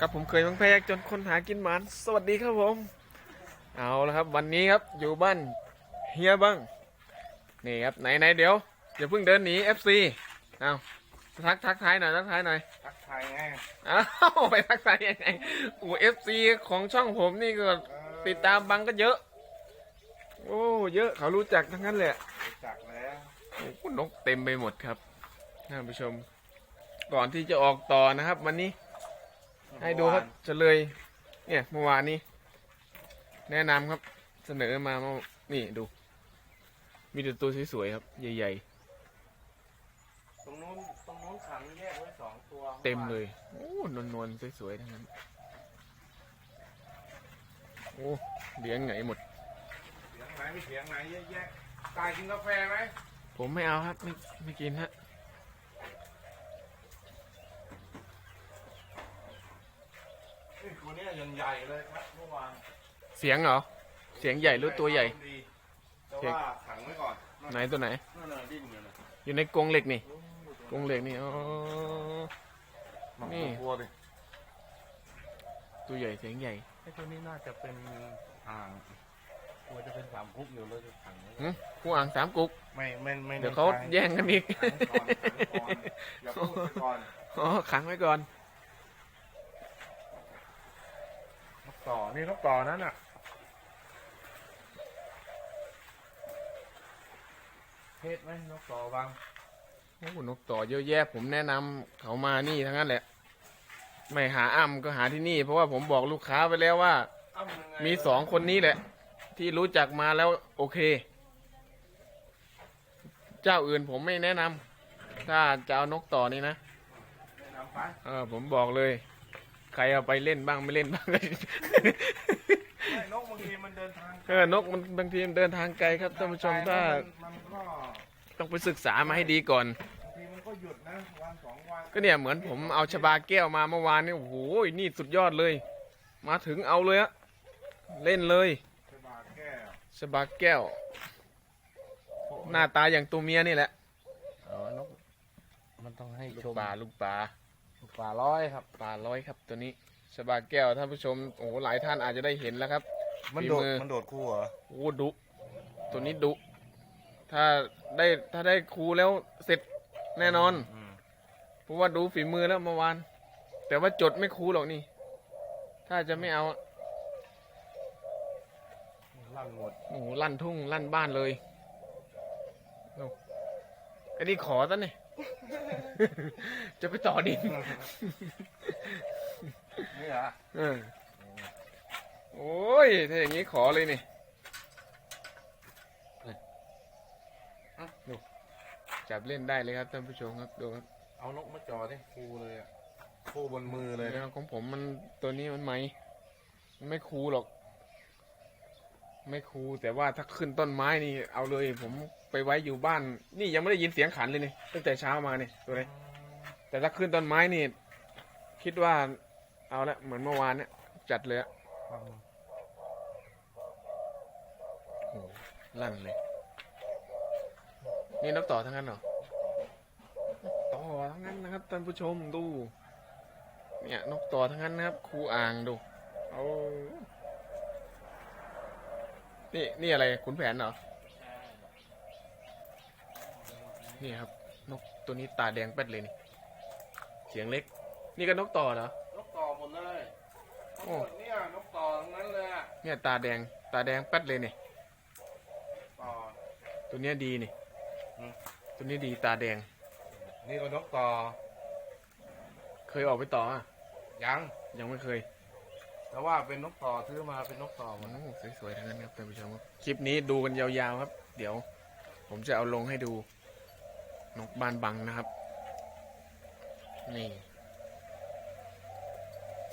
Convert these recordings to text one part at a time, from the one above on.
กับผมเคยบางแพกจนคนหากินหมานสวัสดีครับผม เอาละครับวันนี้ครับอยู่บ้านเฮียบ้างนี่ครับไหนไหนเดี๋ยวอย่าเพิ่งเดินหนี FC เอาทักทักทายหน่อยทักทายหน่อยทักทายไงอ้าวไปทักทายยังไงโอ้เอฟซีของช่องผมนี่ก็ติดตามบังก็เยอะ โอ้เยอะเขารู้จักทั้งนั้นแหละรู้จักแล้วโอ้โหนกเต็มไปหมดครับท่านผู้ชม ก่อนที่จะออกต่อนะครับ วันนี้ ให้ดูครับเฉลย เนี่ยเมื่อวานนี้ แนะนำครับเสนอมาเมื่อนี่ดู มีแต่ตัวสวยๆครับ ใหญ่ตรงนู้นตรงนู้นขังแยกไว้สองตัวๆ เต็มเลย โอ้นวลๆสวยๆทั้งนั้น โอ้เลี้ยงไงหมด เสียงไหนไม่เสียงไหนเยอะแยะตายกินกาแฟไหมผมไม่เอาครับ ไม่ไม่กินฮะ ตัวเนี้ยยังใหญ่เลยครับเมื่อวานเสียงเหรอ เสียงใหญ่หรือตัวใหญ่ ดีแต่ว่าขังไว้ก่อนไหนตัวไหน นั่นน่ะดิ้นอยู่นะอยู่ในกรงเหล็กนี่ กรงเหล็กนี่อ๋อ นี่ตัวดิตัวใหญ่เสียงใหญ่ ไอ้ตัวนี้น่าจะเป็นอ่างกลัวจะเป็นสามคุกอยู่เลยจะขังไว้หึผู้อ่างสามกุก ไม่ไม่ไม่เดี๋ยวเขาแย่งกันอีก ขังก่อนขังก่อนอย่าพูดไปก่อน อ๋อขังไว้ก่อน นก ต่อ นี่นกต่อนั่นน่ะเทศไหมนกต่อบางโอ้โหนกต่อเยอะแยะ ผมแนะนำเขามานี่ทั้งนั้นแหละ ไม่หาอ้ำก็หาที่นี่ เพราะว่าผมบอกลูกค้าไปแล้วว่า เอ้ายังไงมีสองคนนี้แหละ ที่รู้จักมาแล้วโอเค เจ้าอื่นผมไม่แนะนำถ้าจะเอานกต่อนี่นะแนะนำไป เออผมบอกเลย ใครเอาไปเล่นบ้างไม่เล่นบ้าง ไม่นกบางทีมันเดินทางเออนกมันบางทีมันเดินทางไกลครับท่านผู้ชมถ้ามันก็ต้องไปศึกษามาให้ดีก่อน บางทีมันก็หยุดนะวันสองวันก็เนี่ยเหมือนผมเอาชบาแก้วมาเมื่อวานนี่โอ้โหนี่สุดยอดเลย มาถึงเอาเลยอะเล่นเลยชบาแก้วชบาแก้ว หน้าตาอย่างตัวเมียนี่แหละอ๋อนกมันต้องให้ลูกชมปลาลูกปลาลู กปลาร้อยครับ ปลาร้อยครับตัวนี้ชบาแก้วท่านผู้ชมโอ้โหหลายท่านอาจจะได้เห็นแล้วครับ มันฝีโดดมือ มันโดดคู่เหรอ โอ้ดุ ตัวนี้ดุ ถ้าได้ถ้าได้ครูแล้วเสร็จแน่นอนมเพราะว่าดูฝีมือแล้วเมื่อวาน แต่ว่าจดไม่ครูหรอกนี่ ถ้าจะไม่เอาอะลั่นหมดโอ้โหลั่นทุ่งลั่นบ้านเลยโอ้ไอ้นี่ขอซะเนี่ย จะไปต่อดินนี่เหรอเออโอ้ย ถ้าอย่างนี้ขอเลยนี่ดูจับเล่นได้เลยครับท่านผู้ชมครับดูครับ เอานกมาจอดิคู่เลยอะคู่บนมือเลยแล้นะวของผมมันตัวนี้มันไหมมันไม่คูหรอก ไม่คูแต่ว่าถ้าขึ้นต้นไม้นี่ เอาเลยผมไปไว้อยู่บ้าน นี่ยังไม่ได้ยินเสียงขันเลยนี่ตั้งแต่เช้ามานี่ตัวนี้แต่ถ้าขึ้นต้นไม้นี่ คิดว่าเอาละเหมือนเมื่อวานเนี่ยจัดเลยอะโอ้โหลั่นเลย นี่นกต่อทั้งนั้นเหรอต่อทั้งนั้นนะครับท่านผู้ชมดู เนี่ยนกต่อทั้งนั้นนะครับครูอ่างดูเอานี่นี่อะไรขุนแผนเหรอ นี่ครับ นกตัวนี้ตาแดงแป๊ดเลยนี่ เสียงเล็ก นี่ก็นกต่อเหรอ นกต่อหมดเลยทั้งหมดเนี่ยนกต่อทั้งนั้นเลยอะเนี่ยตาแดง ตาแดงแป๊ดเลยนี่ ต่อ ตัวเนี้ยดีนี่ อืม ตัวนี้ดีตาแดง นี่ก็นกต่อ เคยออกไปต่ออะยัง ยังไม่เคย แต่ว่าเป็นนกต่อซื้อมาเป็นนกต่อหมดโอ้สวยๆทั้งนั้นครับท่านผู้ชมครับคลิปนี้ดูกันยาวๆครับ เดี๋ยว ผมจะเอาลงให้ดู นกบานบังนะครับ นี่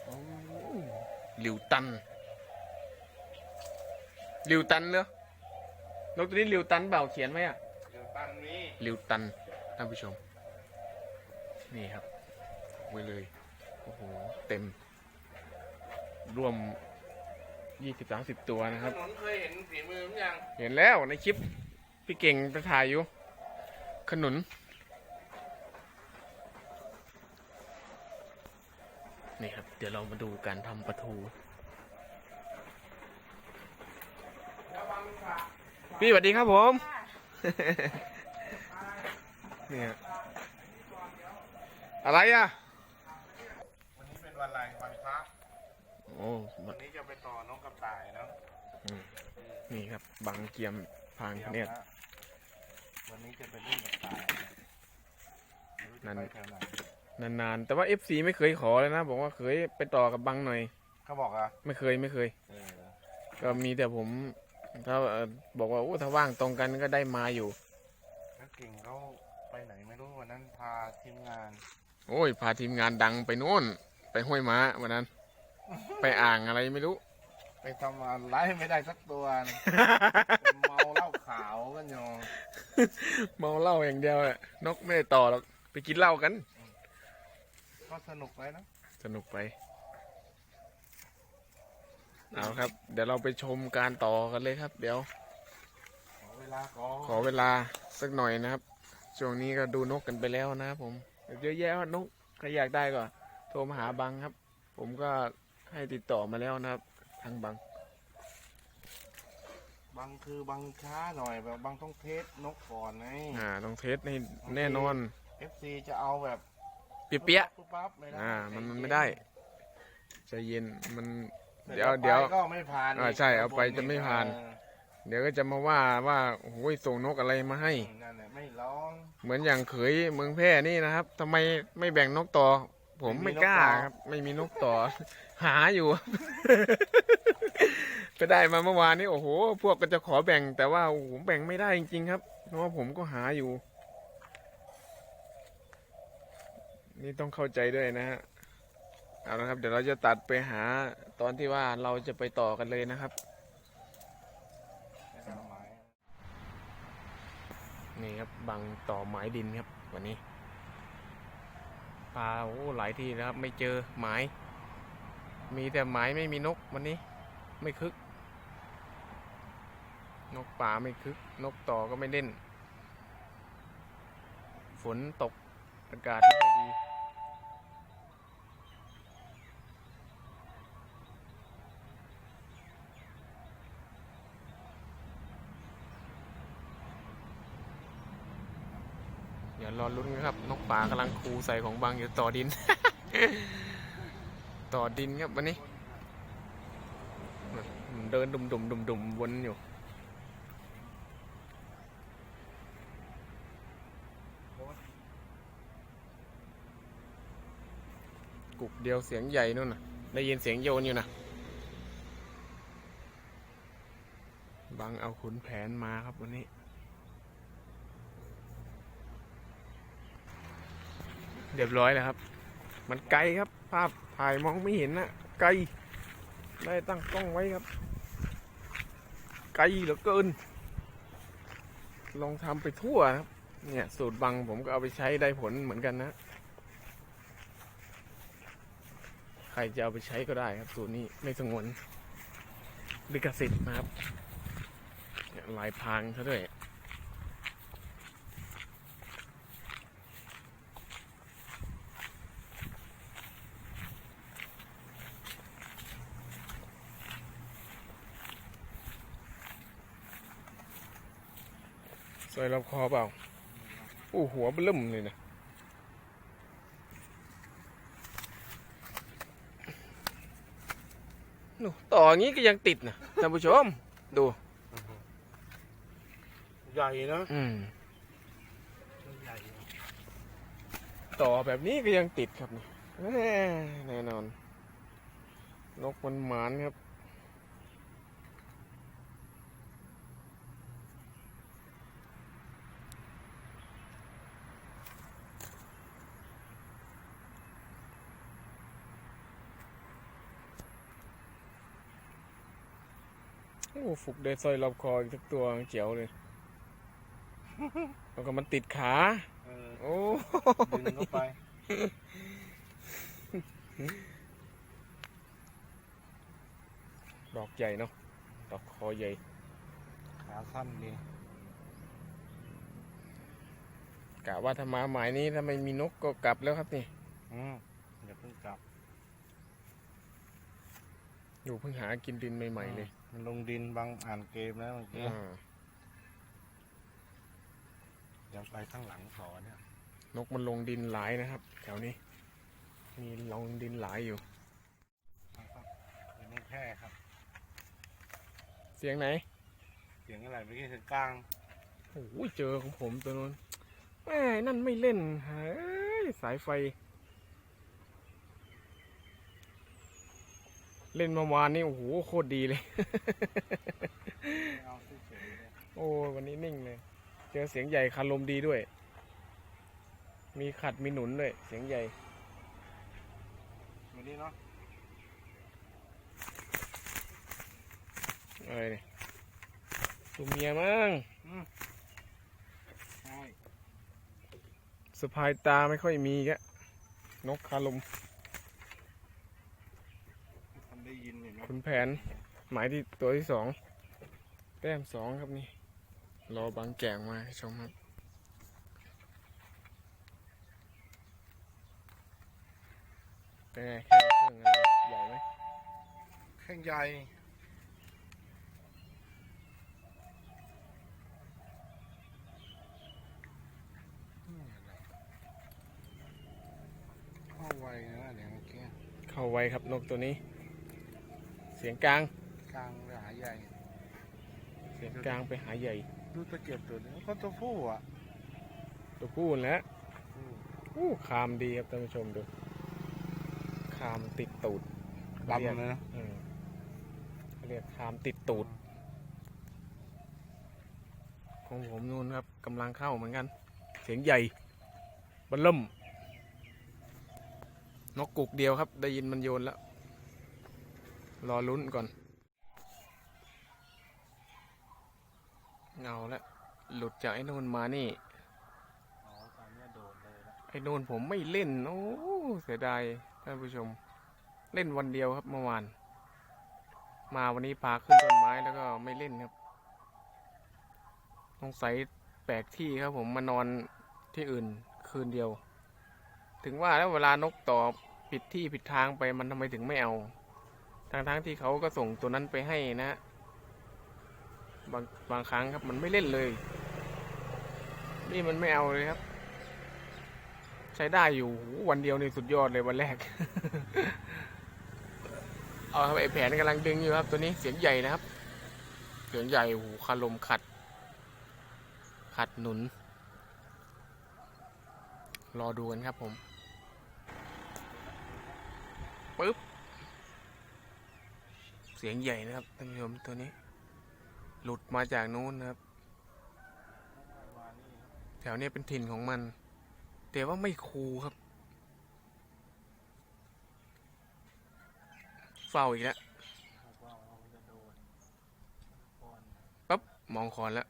โอ้หลิวตันหลิวตันเหรอนกตัวนี้หลิวตันเปล่าเขียนไว้อะเดี๋ยวตั้งนี้หลิวตันท่านผู้ชม นี่ครับไว้เลยโอ้โหเต็ม รวมยี่สิบสามสิบตัวนะถครับนนเคยเห็นฝีมือมั้ยยัง เห็นแล้วในคลิป พี่เก่งไปถ่ายอยู่ ขนุน นี่ครับ เดี๋ยวเรามาดูการทำปลาทู พี่สวัสดีครับผม เนี่ยอะไรอะ วันนี้เป็นวันอะไรวันพระโอ้วันนี้จะไปต่อน้องกระต่ายเนาะนี่ครับบังเกียมพางเตรียมเนี่ยนะ วันนี้จะไปเล่นกระต่ายไม่รู้จะนั่นไปแถวไหนนานๆ แต่ว่า FC ไม่เคยขอเลยนะ บอกว่าเคยไปต่อกับบังหน่อย เขาบอกอะไม่เคยไม่เคย เออก็มีแต่ผมถ้าเอ่อบอกว่าโอ้ถ้าว่างตรงกันก็ได้มาอยู่ แล้วเก่งเขาไปไหนไม่รู้วันนั้นพาทีมงานโอ้ย พาทีมงานดังไปโน่น ไปห้วยม้าวันนั้น ไปอ่างอะไรไม่รู้ ไปทำอะไรไม่ได้สักตัวนะ เป็นเมาเหล้าขาวกันอยู่เมาเหล้าอย่างเดียวอะนกไม่ได้ต่อหรอกไปกินเหล้ากัน ก็สนุกเลยนะสนุกไป เอาครับ เดี๋ยวเราไปชมการต่อกันเลยครับ เดี๋ยว ขอเวลาก่อนขอเวลาสักหน่อยนะครับ ช่วงนี้ก็ดูนกกันไปแล้วนะครับผมเยอะแยะว่านกใครอยากได้ก็โทรมาหาบังครับ ผมก็ให้ติดต่อมาแล้วนะครับ ทางบังบางคือบางช้าหน่อยแบบบางต้องเทสนกก่อนไงอ่าต้องเทสให้แน่นอน FC จะเอาแบบเปียะปุ๊บปั๊บไม่ได้อ่า มันมันไม่ได้ๆใจเย็นมันแต่เดี๋ยวอาไปเดี๋ยวก็ไม่ผ่านอ่าใช่เอาไปจะไม่ผ่านเออเดี๋ยวก็จะมาว่าว่าโอ้โหส่งนกอะไรมาให้นั่นแหละไม่ร้อง เหมือนอย่างเขยเมืองแพร่นี่นะครับทำไมไม่แบ่งนกต่อ ผมไม่ไม่มีนกกล้าต่อครับ ไม่มีนกต่อ หาอยู่ไปได้มาเมื่อวานนี้โอ้โห พวกก็จะขอแบ่งแต่ว่าโอ้โหแบ่งไม่ได้จริงๆครับ เพราะว่าผมก็หาอยู่ นี่ต้องเข้าใจด้วยนะฮะเอาละครับ เดี๋ยวเราจะตัดไปหาตอนที่ว่าเราจะไปต่อกันเลยนะครับไม่ทำหมายนี่ครับบังต่อหมายดินครับวันนี้ ปลาโอ้หลายที่นะครับ ไม่เจอหมาย มีแต่หมายไม่มีนกวันนี้ ไม่คึก นกป่าไม่คึก นกต่อก็ไม่เล่น ฝนตกอากาศไม่ค่อยดี เดี๋ยวร อลุ้นกันครับ นกป่ากำลังคูใส่ของบางอยู่ต่อดิน ต่อดินครับวันนี้ เดินดุมดุมดุมดุมวนอยู่กุกเดียวเสียงใหญ่นู่นน่ะ ได้ยินเสียงโยนอยู่นะบังเอาขุนแผนมาครับวันนี้ เรียบร้อยแล้วครับ มันไกลครับ ภาพถ่ายมองไม่เห็นนะไกล ได้ตั้งกล้องไว้ครับ ไกลเหลือเกิน ลองทำไปทั่วครับ เนี่ยสูตรบังผมก็เอาไปใช้ได้ผลเหมือนกันนะ ใครจะเอาไปใช้ก็ได้ครับ สูตรนี้ไม่สงวนลิขสิทธิ์นะครับลายพรางซะด้วย ใส่รอบคอเปล่า โอ้หัวเบิ่มเลยนะดูต่ออย่างนี้ก็ยังติดนะท่านผู้ชม ดู ใหญ่นะอืมใหญ่ต่อแบบนี้ก็ยังติดครับนี่แน่แน่นอน นกมันหมานครับ โอ้ฝึกได้สร้อยรอบคออีกสักตัวเจียวเลย แล้วก็มันติดขา เออโอ้ดึงเข้าไป ดอกใหญ่เนาะ ดอกคอใหญ่ ขาสั้นดีกะว่าถ้ามาหมายนี้ถ้าไม่มีนกก็กลับแล้วครับนี่ อืมอย่าเพิ่งกลับดูเพิ่งหากินดินใหม่ ๆ เลย มันลงดินบางอ่านเกมแล้วเมื่อกี้อ่าเดี๋ยวไปข้างหลังสอเนี่ย นกมันลงดินหลายนะครับ แถวนี้ มีลงดินหลายอยู่นะครับเป็นนี่แค่ครับ เสียงไหน เสียงอะไรเมื่อกี้คือกลางโอ้โหเจอของผมตัวนู้นแม่นั่นไม่เล่นเฮ้ยสายไฟ เล่นเมื่อวานนี่โอ้โหโคตรดีเลยเอาเฉยๆเลยโอ้ยวันนี้นิ่งเลย เจอเสียงใหญ่คารมดีด้วย มีขัดมีหนุนด้วย เสียงใหญ่วันนี้เนาะอะไรเนี่ยตัวเมียมั้งใช่สะพายตาไม่ค่อยมีแกะนกคารมทำ ได้ยินเห็นไหมคุณแผน หมายที่ตัวที่สอง แต้มสองครับนี่ รอบางแก่งมาให้ชมครับ เป็นไงแค่เครื่องอะไรใหญ่ไหมแข้งใหญ่นี่อะไรเข้าไวนะเดี๋ยวเมื่อกี้เข้าไวครับนกตัวนี้เสียงกลางกลางไปหาใหญ่ เสียงกลางไปหาใหญ่ ดูตะเกียบตัวนี้ก็ตัวผู้อะตัวผู้นั่นแหล้วอืมอู้คามดีครับท่านผู้ชมดูคามติดตูดดำเลยนะอืมเขาเรียกคามติดตูด ของผมนู่นครับกำลังเข้าเหมือนกัน เสียงใหญ่บันเริ่มนกกุกเดียวครับ ได้ยินมันโยนแล้ว รอลุ้นก่อนเอาละ หลุดจากไอ้นู่นมานี่อ๋อตอนนี้โดดเลยละไอ้นู่นผมไม่เล่น โอ้เสียดายท่านผู้ชม เล่นวันเดียวครับเมื่อวาน มาวันนี้พาขึ้นต้นไม้แล้วก็ไม่เล่นครับสงสัยแปลกที่ครับผมมานอนที่อื่นคืนเดียว ถึงว่าแล้วเวลานกต่อผิดที่ผิดทางไปมันทำไมถึงไม่เอา ทั้งๆที่เขาก็ส่งตัวนั้นไปให้นะบางบางครั้งครับมันไม่เล่นเลย นี่มันไม่เอาเลยครับ ใช้ได้อยู่วันเดียวนี่สุดยอดเลยวันแรก เอาครับไอแผนกำลังดึงอยู่ครับ ตัวนี้เสียงใหญ่นะครับ เสียงใหญ่โอ้โหคารมขัด ขัดหนุน รอดูกันครับผมปึ๊บ สียงใหญ่นะครับท่านผู้ชมตัวนี้ หลุดมาจากนู้นนะครับ แถวเนี้ยเป็นถิ่นของมัน แต่ว่าไม่คูครับ เฝ้าอีกแล้วปั๊บมองคอนแล้ว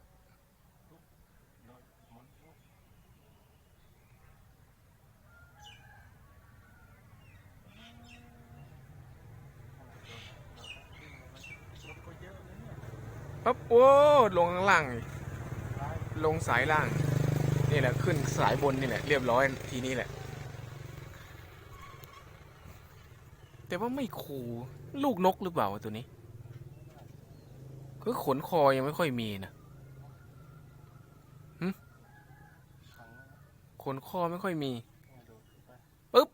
โดนมันปุ๊บรถก็เยอะนะเนี่ย ปั๊บโอ้ลงข้างล่าง ลงสายล่าง นี่แหละขึ้นสายบนนี่แหละเรียบร้อยทีนี้แหละ แต่ว่าไม่คูลูกนกหรือเปล่าตัวนี้คือขนคอยังไม่ค่อยมีนะขนคอไม่ค่อยมีปปึ๊บ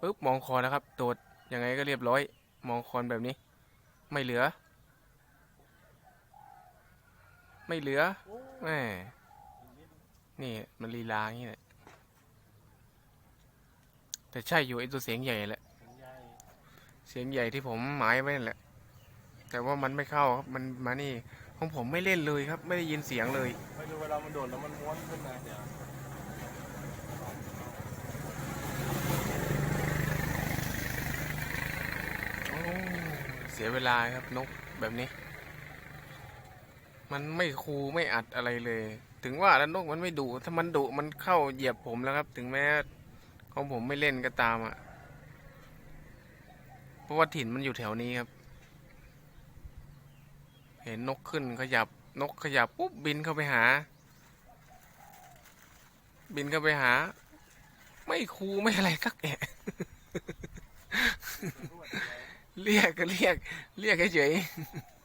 ปึ๊บมองคอนะครับ โดดยังไงก็เรียบร้อย มองคอนแบบนี้ ไม่เหลือ ไม่เหลือโอ้แหมนี่มันลีลาอย่างนี้แหละแต่ใช่อยู่ไอตัวเสียงใหญ่แหละเสียงใหญ่ที่ผมหมายไว้นั่นแหละ แต่ว่ามันไม่เข้าครับมันมานี่ของผมไม่เล่นเลยครับ ไม่ได้ยินเสียงเลยไม่ดูเวลามันโดดแล้วมันม้วนขึ้นนะเดี๋ยว โอ้ เสียเวลาครับนกแบบนี้ มันไม่คูไม่อัดอะไรเลย ถึงว่าแล้วนกมันไม่ดุถ้ามันดุมันเข้าเหยียบผมแล้วครับ ถึงแม้ของผมไม่เล่นก็ตามอะ เพราะว่าถิ่นมันอยู่แถวนี้ครับ เห็นนกขึ้นขยับนกขยับปุ๊บบินเข้าไปหา บินเข้าไปหา ไม่คูไม่อะไรสักแอะ เรียกก็เรียก เรียกเฉย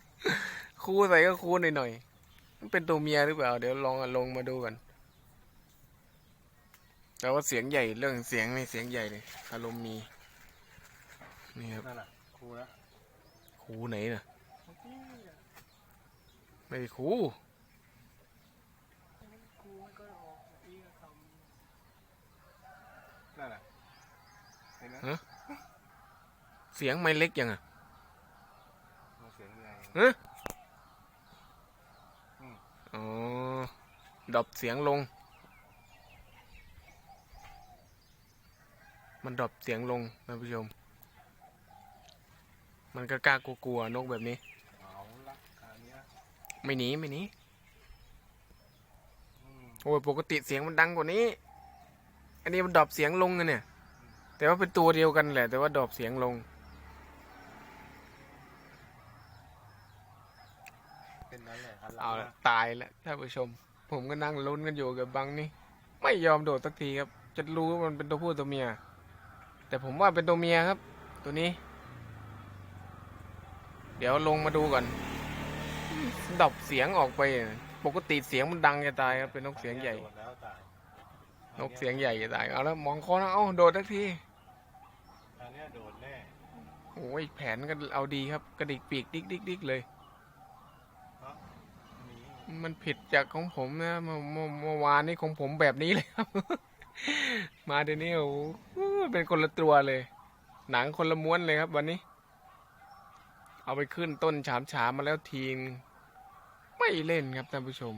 ๆครูใส่ก็ครูหน่อยๆมันเป็นตัวเมียหรือเปล่า เดี๋ยวลองเอาลงมาดูกัน แต่ว่าเสียงใหญ่เรื่องเสียงนี่เสียงใหญ่เลยอารมณ์มีนี่ครับนั่นแหละครูแล้วครูไหนน่ะเมื่อกี้อะไม่ได้ครูครูไม่ก็ออกเมื่อกี้ก็ทำนั่นแหละเห็นไหม เสียงไม่เล็กยังอะเอาเสียงใหญ่ฮะอืมอ๋อดรอปเสียงลง มันดรอปเสียงลงท่านผู้ชม มันก็กล้ากลัวๆนกแบบนี้เอาละคราวเนี้ยไม่หนีไม่หนีอืมโอ้ยปกติเสียงมันดังกว่านี้ อันนี้มันดรอปเสียงลงกันเนี่ย แต่ว่าเป็นตัวเดียวกันแหละ แต่ว่าดรอปเสียงลง เป็นนั้นแหละครับ เอาละตายแล้วท่านผู้ชม ผมก็นั่งลุ้นกันอยู่กับบังนี่ไม่ยอมโดดสักทีครับ จะรู้ว่ามันเป็นตัวผู้ตัวเมีย แต่ผมว่าเป็นตัวเมียครับ ตัวนี้ เดี๋ยวลงมาดูก่อนดรอปเสียงออกไป ปกติเสียงมันดังจะตายครับเป็นนกเสียงใหญ่โดดแล้วตายนกเสียงใหญ่จะตายเอาแล้วมองคอนะเอาโดดสักทีคราวเนี้ยโดดแน่โอ้ยแผนก็เอาดีครับ กระดิกปีกดิกดิกดิกเลยหนี มันผิดจากของผมนะเมื่อเมื่อเมื่อวานนี้ของผมแบบนี้เลยครับ มาเดี๋ยวนี้โอ้โหเป็นคนละตัวเลย หนังคนละม้วนเลยครับ วันนี้ เอาไปขึ้นต้นฉามฉามมาแล้วทีนงไม่เล่นครับท่านผู้ชม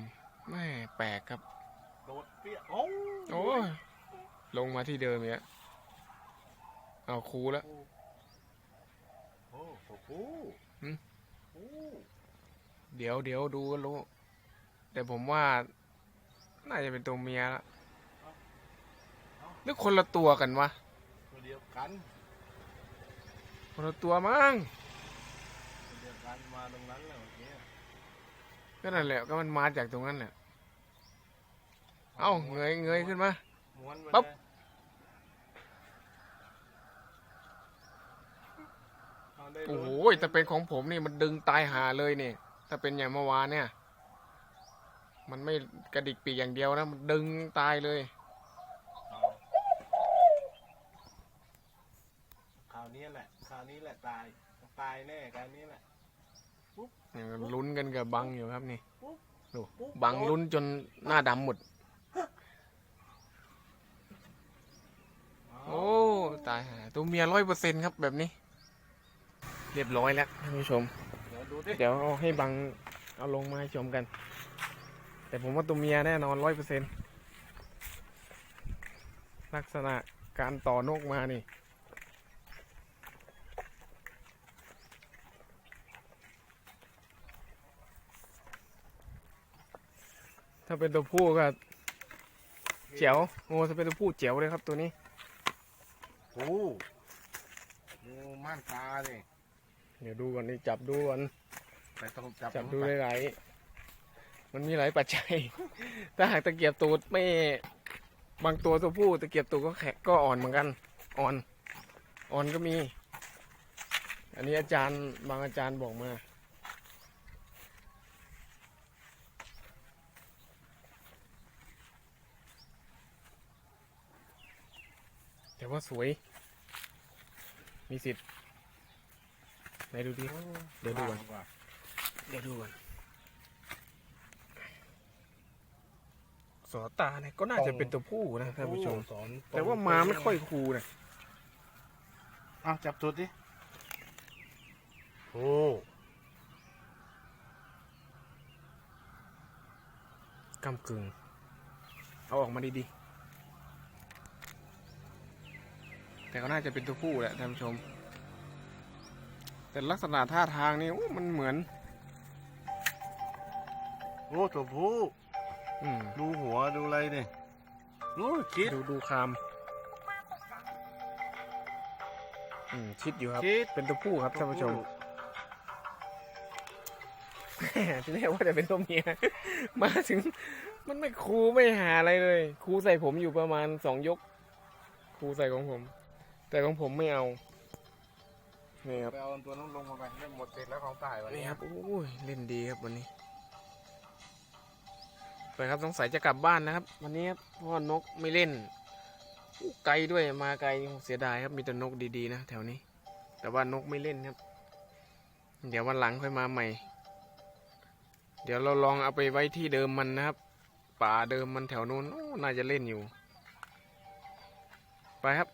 แม่แปลกครับโดดเปี้ยโอ้โอ้ยลงมาที่เดิมเนี่ยเอาครูแล้วโอ้โหผู้หืมผู้เดี๋ยวเดี๋ยวดูก็รู้ แต่ผมว่า น่าจะเป็นตัวเมียละหรือคนละตัวกันวะ ตัวเดียวกันคนละตัวมั้งตัวเดียวกันมาตรงนั้นแล้วเมื่อกี้ก็นั่นแหละก็มันมาจากตรงนั้นแหละ เอ้าเงยเงยขึ้นมาม้วนไปปั๊บ เลยเอาได้โอ้โหลุ้นถ้าเป็นของผมนี่มันดึงตายหาเลยเนี่ยถ้าเป็นอย่างเมื่อวานเนี่ย มันไม่กระดิกปีกอย่างเดียวนะ มันดึงตายเลยเอาคราวนี้แหละ คราวนี้แหละตาย ตายแน่คราวนี้แหละ เนี่ยมันลุ้นกันกับบังอยู่ครับนี่ปุ๊บดูปุ๊บังลุ้นจนหน้าดำหมดเอาโอ้ ตายหาตัวเมียร้อยเปอร์เซ็นครับแบบนี้ เรียบร้อยแล้วท่านผู้ชม เดี๋ยวดูดิ เดี๋ยวเอาให้บังเอาลงมาให้ชมกัน แต่ผมว่าตัวเมียแน่นอนร้อยเปอร์เซ็นลักษณะการต่อนกมานี่ ถ้าเป็นตัวผู้ก็เจ๋วโอ้ถ้าเป็นตัวผู้เจ๋วเลยครับตัวนี้โอ้ดูม่านตาดิเดี๋ยวดูก่อนนี่จับดูก่อน แต่ต้องจับจับมันดูไปหลายๆ มันมีหลายปัจจัย ถ้าหากตะเกียบตูดไม่บางตัวตัวผู้ตะเกียบตูดก็แข็งก็อ่อนเหมือนกัน อ่อน อ่อนก็มี อันนี้อาจารย์บางอาจารย์บอกมาแต่ว่าสวย มีสิทธิ์ไหนดูดิ เดี๋ยวดูก่อนว่าเดี๋ยวดูก่อน สอตาเนี่ยก็น่าจะเป็นตัวผู้นะท่านผู้ชม สอนแต่ว่ามาไม่ค่อยคูนะอะจับจุดดิโอ้กำกึ่งเอาออกมาดีๆ แต่ก็น่าจะเป็นตัวผู้แหละท่านผู้ชม แต่ลักษณะท่าทางนี่โอ้มันเหมือน โอ้ตัวผู้ อืมดูหัวดูอะไรเนี่ยโอ้คิด ดูดูคามอืมชิดอยู่ครับคิด เป็นตัวผู้ครับท่านผู้ชม ที่แรกว่าจะเป็นตัวเมีย มาถึง มันไม่ครูไม่หาอะไรเลยครูใส่ผมอยู่ประมาณสองยกครูใส่ของผม แต่ของผมไม่เอานี่ครับไปเอาตัวนู้นลงมาไปเนี่ยหมดเสร็จแล้วของตายวันนี่นี้ครับโอ้ยเล่นดีครับวันนี้ ไปครับสงสัยจะกลับบ้านนะครับ วันนี้ครับเพราะว่านกไม่เล่น ไกลด้วยมาไกลเสียดายครับมีแต่นกดีๆนะแถวนี้ แต่ว่านกไม่เล่นครับ เดี๋ยววันหลังค่อยมาใหม่ เดี๋ยวเราลองเอาไปไว้ที่เดิมมันนะครับ ป่าเดิมมันแถวนู้นน่าจะเล่นอยู่ ไปครับ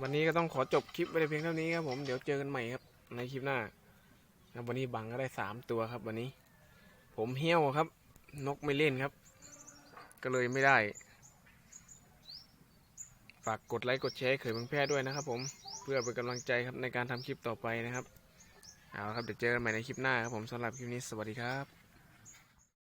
วันนี้ก็ต้องขอจบคลิปไว้เพียงเท่านี้ครับผมเดี๋ยวเจอกันใหม่ครับในคลิปหน้าวันนี้บังก็ได้สามตัวครับวันนี้ ผมเหี้ยวครับ นกไม่เล่นครับ ก็เลยไม่ได้ ฝากกดไลค์กดแชร์เขยเมืองแพร่ด้วยนะครับ ผมเพื่อเป็นกำลังใจครับในการทำคลิปต่อไปนะครับ เอาละครับเดี๋ยวเจอกันใหม่ในคลิปหน้าครับผมสำหรับคลิปนี้สวัสดีครับ